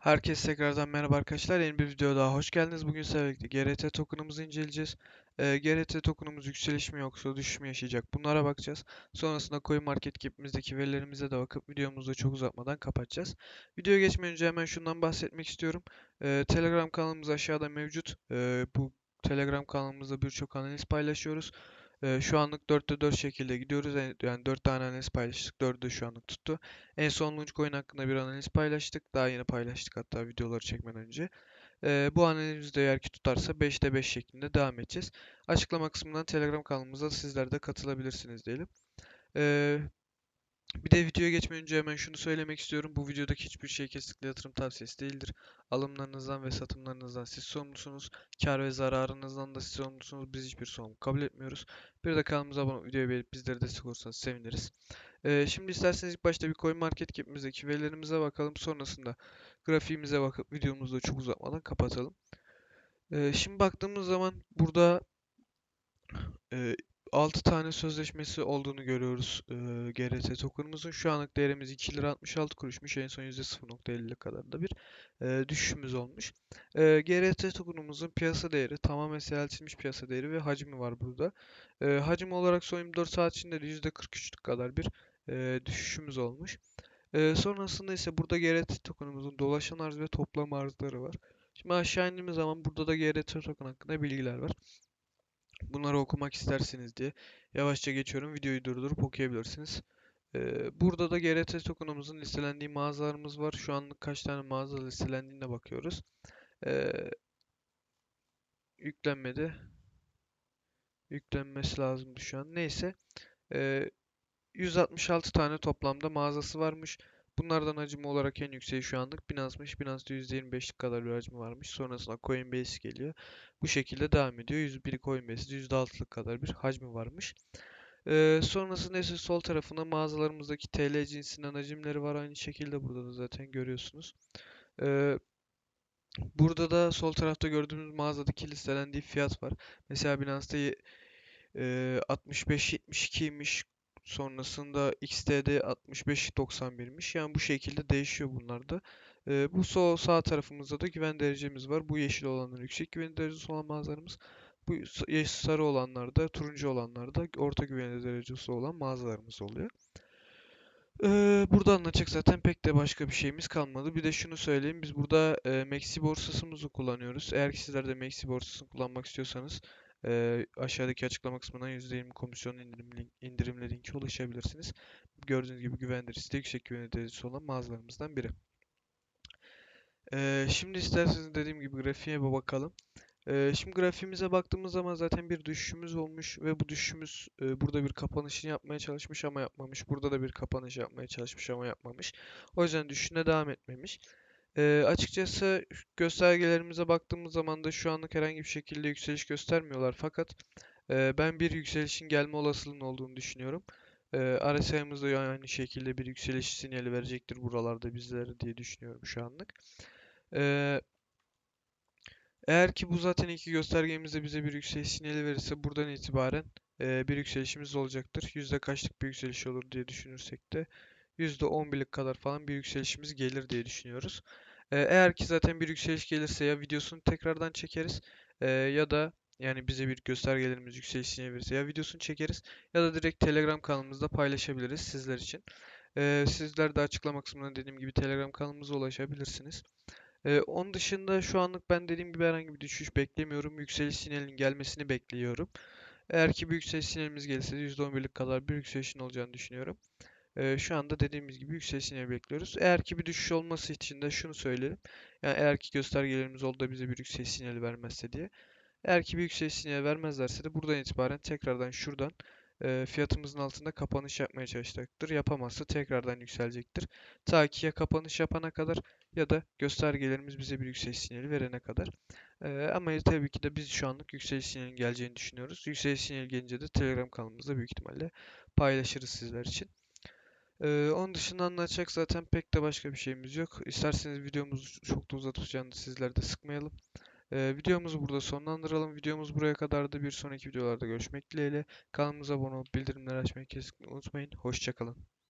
Herkese tekrardan merhaba arkadaşlar. Yeni bir video daha hoş geldiniz. Bugün sizlerle GRT token'ımızı inceleyeceğiz. Ee, GRT token'ımız yükseliş mi yoksa düşüş mü yaşayacak? Bunlara bakacağız. Sonrasında CoinMarketCap'imizdeki verilerimize de bakıp videomuzu çok uzatmadan kapatacağız. Videoya geçmeden önce hemen şundan bahsetmek istiyorum. Ee, Telegram kanalımız aşağıda mevcut. Ee, bu Telegram kanalımızda birçok analiz paylaşıyoruz. Ee, şu anlık 4'te 4 şekilde gidiyoruz. Yani 4 tane analiz paylaştık. 4'ü de şu anlık tuttu. En son Launchcoin hakkında bir analiz paylaştık. Daha yeni paylaştık hatta videoları çekmeden önce. Ee, bu analiz de eğer ki tutarsa 5'te 5 şeklinde devam edeceğiz. Açıklama kısmından Telegram kanalımıza sizler de katılabilirsiniz diyelim. Ee, bir de videoya geçmeden önce hemen şunu söylemek istiyorum. Bu videodaki hiçbir şey kesinlikle yatırım tavsiyesi değildir. Alımlarınızdan ve satımlarınızdan siz sorumlusunuz. Kar ve zararınızdan da siz sorumlusunuz. Biz hiçbir sorumluluk kabul etmiyoruz. Bir de kanalımıza abone videoyu beğenip bizlere destek olursanız seviniriz. Ee, şimdi isterseniz ilk başta bir CoinMarketCap'imizdeki verilerimize bakalım. Sonrasında grafiğimize bakıp videomuzu da çok uzatmadan kapatalım. Ee, şimdi baktığımız zaman burada e, 6 tane sözleşmesi olduğunu görüyoruz e, GRT token'ımızın. Şu anlık değerimiz 2 lira 66 kuruşmuş. En son %0.50'ye kadar da bir e, düşüşümüz olmuş. E, GRT token'ımızın piyasa değeri tamamen seyreltilmiş piyasa değeri ve hacmi var burada. E, hacim olarak son 24 saat içinde de %43'lük kadar bir e, düşüşümüz olmuş. E, sonrasında ise burada GRT token'ımızın dolaşan arz ve toplam arzları var. Şimdi aşağı indiğimiz zaman burada da GRT token hakkında bilgiler var. Bunları okumak isterseniz diye yavaşça geçiyorum. Videoyu durdurup okuyabilirsiniz. Ee, burada da GRT token'ımızın listelendiği mağazalarımız var. Şu anlık kaç tane mağaza listelendiğine bakıyoruz. Ee, yüklenmedi. Yüklenmesi lazımdı şu an. Neyse. Ee, 166 tane toplamda mağazası varmış. Bunlardan hacim olarak en yükseği şu anlık Binance'mış. Binance'da %25'lik kadar bir hacmi varmış. Sonrasında Coinbase geliyor. Bu şekilde devam ediyor. 101 Coinbase'de %6'lık kadar bir hacmi varmış. Ee, sonrasında ise sol tarafında mağazalarımızdaki TL cinsinden hacimleri var. Aynı şekilde burada da zaten görüyorsunuz. Ee, burada da sol tarafta gördüğümüz mağazadaki listelendiği fiyat var. Mesela Binance'da e, 65.72'ymiş. Sonrasında XT'de 65.91'miş. Yani bu şekilde değişiyor bunlar da. Ee, bu sol sağ tarafımızda da güven derecemiz var. Bu yeşil olanlar yüksek güven derecesi olan mağazalarımız. Bu sarı olanlar da, turuncu olanlar da orta güven derecesi olan mağazalarımız oluyor. Ee, burada anlatacak zaten pek de başka bir şeyimiz kalmadı. Bir de şunu söyleyeyim. Biz burada e, Maxi borsasımızı kullanıyoruz. Eğer ki sizler de Maxi borsasını kullanmak istiyorsanız e, aşağıdaki açıklama kısmından %20 komisyon indirim link, indirimli linke ulaşabilirsiniz. Gördüğünüz gibi güven derecesi de yüksek güven derecesi olan mağazalarımızdan biri. Ee, şimdi isterseniz dediğim gibi grafiğe bir bakalım. Ee, şimdi grafiğimize baktığımız zaman zaten bir düşüşümüz olmuş ve bu düşüşümüz e, burada bir kapanışını yapmaya çalışmış ama yapmamış. Burada da bir kapanış yapmaya çalışmış ama yapmamış. O yüzden düşüşüne devam etmemiş. Ee, açıkçası göstergelerimize baktığımız zaman da şu anlık herhangi bir şekilde yükseliş göstermiyorlar. Fakat e, ben bir yükselişin gelme olasılığının olduğunu düşünüyorum. E, RSI'mız da aynı şekilde bir yükseliş sinyali verecektir buralarda bizlere diye düşünüyorum şu anlık. Ee, eğer ki bu zaten iki göstergemizde bize bir yükseliş sinyali verirse buradan itibaren e, bir yükselişimiz olacaktır. Yüzde kaçlık bir yükseliş olur diye düşünürsek de yüzde on birlik kadar falan bir yükselişimiz gelir diye düşünüyoruz. E, eğer ki zaten bir yükseliş gelirse ya videosunu tekrardan çekeriz e, ya da yani bize bir göstergelerimiz yükseliş sinyali verirse ya videosunu çekeriz ya da direkt Telegram kanalımızda paylaşabiliriz sizler için. E, sizler de açıklama kısmından dediğim gibi Telegram kanalımıza ulaşabilirsiniz. Ee, onun dışında şu anlık ben dediğim gibi herhangi bir düşüş beklemiyorum. Yükseliş sinyalinin gelmesini bekliyorum. Eğer ki bir yükseliş sinyalimiz gelirse de %11'lik kadar bir yükselişin olacağını düşünüyorum. Ee, şu anda dediğimiz gibi yükseliş sinyali bekliyoruz. Eğer ki bir düşüş olması için de şunu söyleyelim. Yani eğer ki göstergelerimiz oldu da bize bir yükseliş sinyali vermezse diye. Eğer ki bir yükseliş sinyali vermezlerse de buradan itibaren tekrardan şuradan e, fiyatımızın altında kapanış yapmaya çalışacaktır. Yapamazsa tekrardan yükselecektir. Ta ki ya kapanış yapana kadar ya da göstergelerimiz bize bir yükseliş sinyali verene kadar. E, ama tabii ki de biz şu anlık yükseliş sinyalinin geleceğini düşünüyoruz. Yükseliş sinyali gelince de Telegram kanalımızda büyük ihtimalle paylaşırız sizler için. E, onun dışında anlatacak zaten pek de başka bir şeyimiz yok. İsterseniz videomuzu çok da uzatacağını sizler de sıkmayalım. Ee, videomuzu burada sonlandıralım. Videomuz buraya kadardı. Bir sonraki videolarda görüşmek dileğiyle. Kanalımıza abone olup bildirimleri açmayı kesinlikle unutmayın. Hoşçakalın.